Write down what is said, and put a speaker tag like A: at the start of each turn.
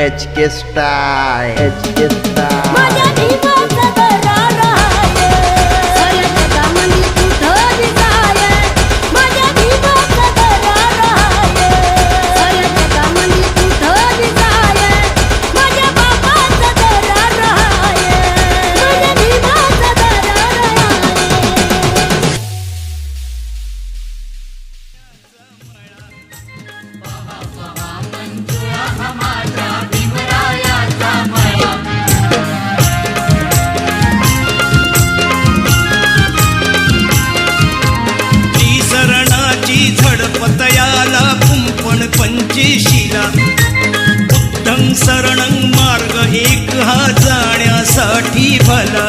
A: Etiquestai, etiquestai. शरण मार्ग एक हा जाण्यासाठी भला